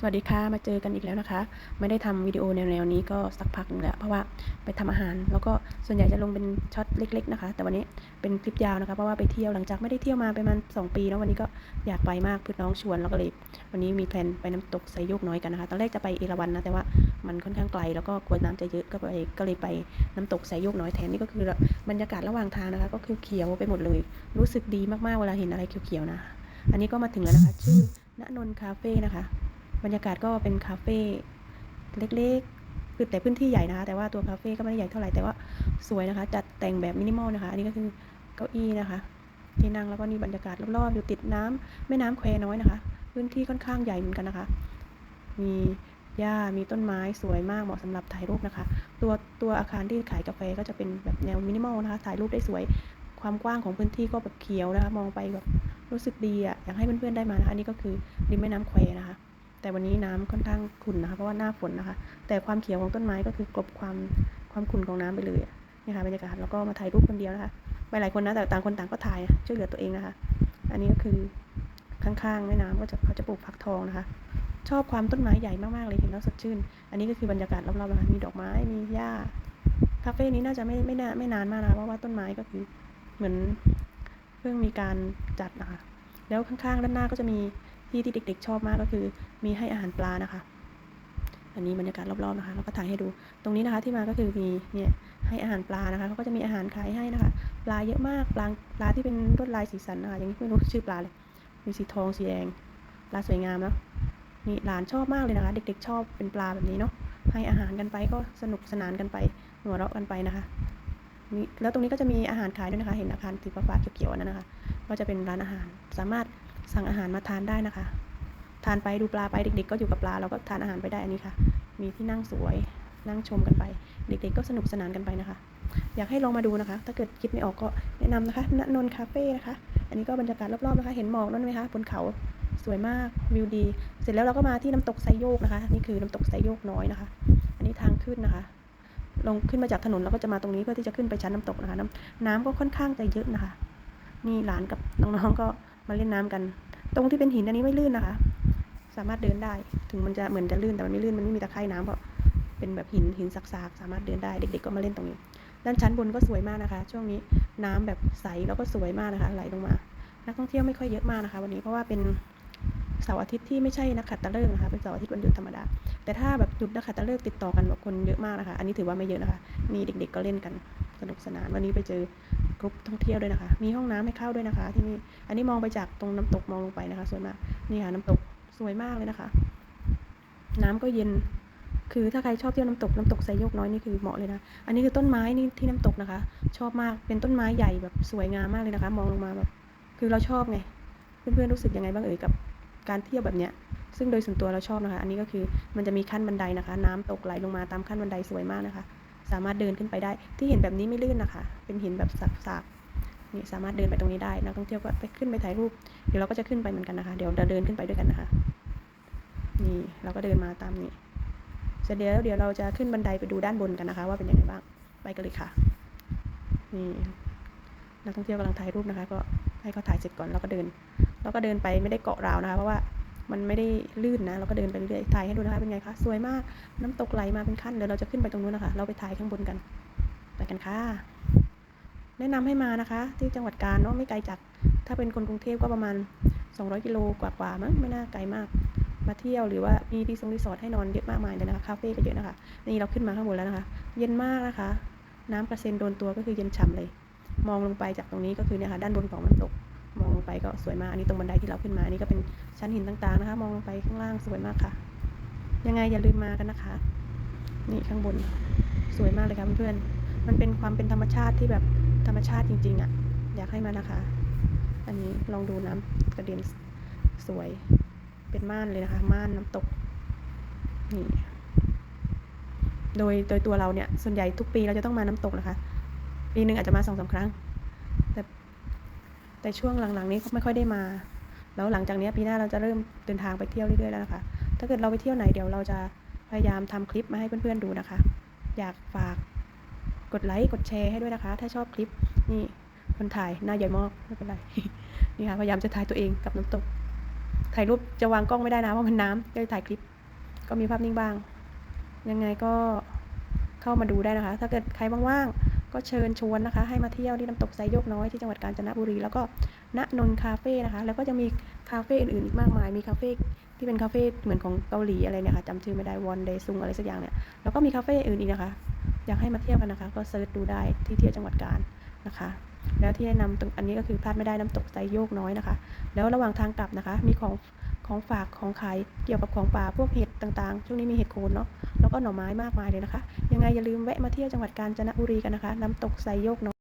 สวัสดีค่ะ มาเจอกันอีกแล้วนะคะ ไม่ได้ทำวิดีโอแนวๆนี้ก็สักพักนึงแล้ว เพราะว่าไปทำอาหาร แล้วก็ส่วนใหญ่จะลงเป็นช็อตเล็ก ๆ นะคะ แต่วันนี้เป็นคลิปยาวนะคะ เพราะว่าไปเที่ยวหลังจากไม่ได้เที่ยวมาประมาณ2ปีแล้ววันนี้ก็อยากไปมากเพื่อนน้องชวนแล้วก็เลยวันนี้มีแพลนไปน้ำตกไซโยกน้อยกันนะคะ ตอนแรกจะไปเอราวัณนะ แต่ว่ามันค่อนข้างไกล แล้วก็กลัวน้ำจะเยอะก็ไปก็เลยไปน้ำตกไซโยกน้อยแทนนี่ก็คือบรรยากาศระหว่างทางนะคะ ก็คือเขียวไปหมดเลย รู้สึกดีมากๆเวลาเห็นอะไรเขียวๆนะ อันนี้ก็มาถึงแล้วนะคะ ชื่อณนนท์คาเฟ่นะคะ บรรยากาศก็เป็นคาเฟ่เล็กๆคือแต่พื้นที่ใหญ่นะคะ แต่ว่าตัวคาเฟ่ก็ไม่ได้ใหญ่เท่าไหร่แต่ว่าสวยนะคะ จัดแต่งแบบมินิมอลนะคะ อันนี้ก็คือเก้าอี้นะคะ ที่นั่งแล้วก็นี่บรรยากาศรอบๆอยู่ติดน้ำแม่น้ำแควน้อยนะคะ พื้นที่ค่อนข้างใหญ่เหมือนกันนะคะ มีหญ้ามีต้นไม้สวยมากเหมาะสำหรับถ่ายรูปนะคะ ตัวตัวอาคารที่ขายกาแฟก็จะเป็นแบบแนวมินิมอลนะคะถ่ายรูปได้สวยความกว้างของพื้นที่ก็แบบเขียวนะคะ มองไปแบบรู้สึกดีอะอยากให้เพื่อนๆได้มานะคะอันนี้ก็คือริมแม่น้ำแควนะคะ แต่วันนี้น้ำค่อนข้างขุ่นนะคะ เพราะว่าหน้าฝนนะคะ แต่ความเขียวของต้นไม้ก็คือกลบความความขุ่นของน้ำไปเลยอะนี่ค่ะบรรยากาศแล้วก็มาถ่ายรูปคนเดียวนะคะไปหลายคนนะแต่ต่างคนต่างก็ถ่ายช่วยเหลือตัวเองนะคะ อันนี้ก็คือข้างๆแม่น้ำก็จะเขาจะปลูกผักทองนะคะ ชอบความต้นไม้ใหญ่มากๆเลยเห็นแล้วสดชื่น อันนี้ก็คือบรรยากาศรอบๆนะคะมีดอกไม้มีหญ้าคาเฟ่นี้น่าจะไม่ไม่นานไม่นานมากนะคะเพราะว่าต้นไม้ก็คือเหมือนเพิ่งมีการจัดนะคะแล้วข้างๆด้านหน้าก็จะมี ที่ที่เด็ก ๆ ชอบมากก็คือ มีให้อาหารปลานะคะ อันนี้บรรยากาศรอบๆนะคะแล้วก็ถ่ายให้ดู ตรงนี้นะคะที่มาก็คือมีเนี่ยให้อาหารปลานะคะเขาก็จะมีอาหารขายให้นะคะ ปลาเยอะมากปลาปลาที่เป็นลวดลายสีสันนะคะย่างไม่รู้ชื่อปลาเลย มีสีทองสีแดงปลาสวยงามเนาะนี่หลานชอบมากเลยนะคะ เด็ก ๆ ชอบเป็นปลาแบบนี้เนาะให้อาหารกันไปก็สนุกสนานกันไปหัวเราะกันไปนะคะนี่แล้วตรงนี้ก็จะมีอาหารขายด้วยนะคะ เห็นอาคารสีฟ้าเขียวๆนนั้นนะคะ ก็จะเป็นร้านอาหารสามารถ สั่งอาหารมาทานได้นะคะ ทานไปดูปลาไปเด็ก ๆ ก็อยู่กับปลาเราก็ทานอาหารไปได้อันนี้ค่ะ มีที่นั่งสวยนั่งชมกันไป เด็ก ๆ ก็สนุกสนานกันไปนะคะ อยากให้ลองมาดูนะคะ ถ้าเกิดคิดไม่ออกก็แนะนำนะคะณนนท์คาเฟ่นะคะ อันนี้ก็บรรยากาศรอบๆนะคะ เห็นหมอกนั่นไหมคะบนเขาสวยมากวิวดี เสร็จแล้วเราก็มาที่น้ำตกไซโยกนะคะ นี่คือน้ำตกไซโยกน้อยนะคะ อันนี้ทางขึ้นนะคะ ลงขึ้นมาจากถนนแล้วก็จะมาตรงนี้เพื่อที่จะขึ้นไปชั้นน้ำตกนะคะ น้ำน้ำก็ค่อนข้างจะเยอะนะคะ นี่หลานกับน้องๆก็ มาเล่นน้ำกัน ตรงที่เป็นหินอันนี้ไม่ลื่นนะคะ สามารถเดินได้ ถึงมันจะเหมือนจะลื่นแต่มันไม่ลื่นมันไม่มีตะไคร่น้ำเพราะเป็นแบบหินหินสักๆสามารถเดินได้เด็กๆก็มาเล่นตรงนี้ ด้านชั้นบนก็สวยมากนะคะ ช่วงนี้น้ำแบบใสแล้วก็สวยมากนะคะ ไหลลงมา นักท่องเที่ยวไม่ค่อยเยอะมากนะคะ วันนี้เพราะว่าเป็นเสาร์อาทิตย์ที่ไม่ใช่นักขัตฤกษ์นะคะเป็นเสาร์อาทิตย์วันหยุดธรรมดา แต่ถ้าแบบหยุดนักขัตฤกษ์ติดต่อกันแบบคนเยอะมากนะคะ อันนี้ถือว่าไม่เยอะนะคะ มีเด็กๆก็เล่นกันสนุกสนานวันนี้ไปเจอ กรุ๊ปท่องเที่ยวด้วยนะคะ มีห้องน้ำให้เข้าด้วยนะคะ ที่นี่ อันนี้มองไปจากตรงน้ำตกมองลงไปนะคะสวยมาก นี่ค่ะน้ำตกสวยมากเลยนะคะ น้ำก็เย็น คือถ้าใครชอบเที่ยวน้ำตกน้ำตกไซโยกน้อยนี่คือเหมาะเลยนะ อันนี้คือต้นไม้นี่ที่น้ำตกนะคะ ชอบมาก เป็นต้นไม้ใหญ่แบบสวยงามมากเลยนะคะ มองลงมาแบบ คือเราชอบไง เพื่อนๆรู้สึกยังไงบ้างเอ่ยกับการเที่ยวแบบเนี้ยซึ่งโดยส่วนตัวเราชอบนะคะ อันนี้ก็คือมันจะมีขั้นบันไดนะคะ น้ำตกไหลลงมาตามขั้นบันไดสวยมากนะคะ สามารถเดินขึ้นไปได้ ที่เห็นแบบนี้ไม่ลื่นนะคะ เป็นหินแบบสักๆนี่สามารถเดินไปตรงนี้ได้นักท่องเที่ยวก็ไปขึ้นไปถ่ายรูป เดี๋ยวเราก็จะขึ้นไปเหมือนกันนะคะ เดี๋ยวเราเดินขึ้นไปด้วยกันนะคะ นี่เราก็เดินมาตามนี้เสร็จแล้วเดี๋ยวเราจะขึ้นบันไดไปดูด้านบนกันนะคะ ว่าเป็นยังไงบ้าง ไปกันเลยค่ะ นี่นักท่องเที่ยวกำลังถ่ายรูปนะคะ ก็ให้เขาถ่ายเสร็จก่อนเราก็เดินเราก็เดินไปไม่ได้เกาะราวนะคะ เพราะว่า มันไม่ได้ลื่นนะ เราก็เดินไปเรื่อยๆถ่ายให้ดูนะคะเป็นไงคะสวยมากน้ำตกไหลมาเป็นขั้นเดี๋ยวเราจะขึ้นไปตรงนู้นนะคะ เราไปถ่ายข้างบนกันไปกันค่ะ แนะนำให้มานะคะ ที่จังหวัดกาญเนาะไม่ไกลจากถ้าเป็นคนกรุงเทพก็ประมาณ 200 กิโลกว่าๆมั้งไม่น่าไกลมาก มาเที่ยวหรือว่ามีรีสอร์ทรีสอร์ทให้นอนเยอะมากมายเลยนะคะคาเฟ่ก็เยอะนะคะนี่เราขึ้นมาข้างบนแล้วนะคะ เย็นมากนะคะ น้ำกระเซ็นโดนตัวก็คือเย็นฉ่ำเลย มองลงไปจากตรงนี้ก็คือเนี่ยค่ะด้านบนของน้ำตก ไปก็สวยมาก อันนี้ตรงบันไดที่เราขึ้นมา อันนี้ก็เป็นชั้นหินต่างๆนะคะ มองลงไปข้างล่างสวยมากค่ะ ยังไงอย่าลืมมากันนะคะ นี่ข้างบน สวยมากเลยค่ะเพื่อนๆ มันเป็นความเป็นธรรมชาติที่แบบธรรมชาติจริงๆอะ อยากให้มานะคะ อันนี้ลองดูน้ำกระเด็นสวย เป็นม่านเลยนะคะ ม่านน้ำตก นี่ โดยโดยตัวเราเนี่ย ส่วนใหญ่ทุกปีเราจะต้องมาน้ำตกนะคะ ปีหนึ่งอาจจะมาสองสาครั้ง แต่ช่วงหลังๆนี้ก็ไม่ค่อยได้มา แล้วหลังจากนี้ปีหน้าเราจะเริ่มเดินทางไปเที่ยวเรื่อยๆแล้วนะคะ ถ้าเกิดเราไปเที่ยวไหนเดี๋ยวเราจะพยายามทำคลิปมาให้เพื่อนๆดูนะคะ อยากฝากกดไลค์กดแชร์ให้ด้วยนะคะ ถ้าชอบคลิปนี่คนถ่ายหน้าใหญ่มากไม่เป็นไรนี่ค่ะพยายามจะถ่ายตัวเองกับน้ำตก ถ่ายรูปจะวางกล้องไม่ได้นะเพราะมันน้ำก็เลยถ่ายคลิป ก็มีภาพนิ่งบ้าง ยังไงก็เข้ามาดูได้นะคะ ถ้าเกิดใครว่างๆ ก็เชิญชวนนะคะ ให้มาเที่ยวที่น้ำตกไซโยกน้อยที่จังหวัดกาญจนบุรี แล้วก็ณนนท์คาเฟ่นะคะ แล้วก็จะมีคาเฟ่อื่นๆอีกมากมาย มีคาเฟ่ที่เป็นคาเฟ่เหมือนของเกาหลีอะไรเนี่ยค่ะจำชื่อไม่ได้วอนเดซุงอะไรสักอย่างเนี่ย แล้วก็มีคาเฟ่อื่นอีกนะคะ อยากให้มาเที่ยวกันนะคะ ก็เซิร์ชดูได้ที่เที่ยวจังหวัดกาญนะคะ แล้วที่แนะนำตรงอันนี้ก็คือพลาดไม่ได้น้ำตกไซโยกน้อยนะคะ แล้วระหว่างทางกลับนะคะ มีของ ของฝากของขายเกี่ยวกับของป่าพวกเห็ดต่างๆ ช่วงนี้มีเห็ดโคนเนาะแล้วก็หน่อไม้มากมายเลยนะคะ ยังไงอย่าลืมแวะมาเที่ยวจังหวัดกาญจนบุรีกันนะคะ น้ำตกไซโยกเนาะ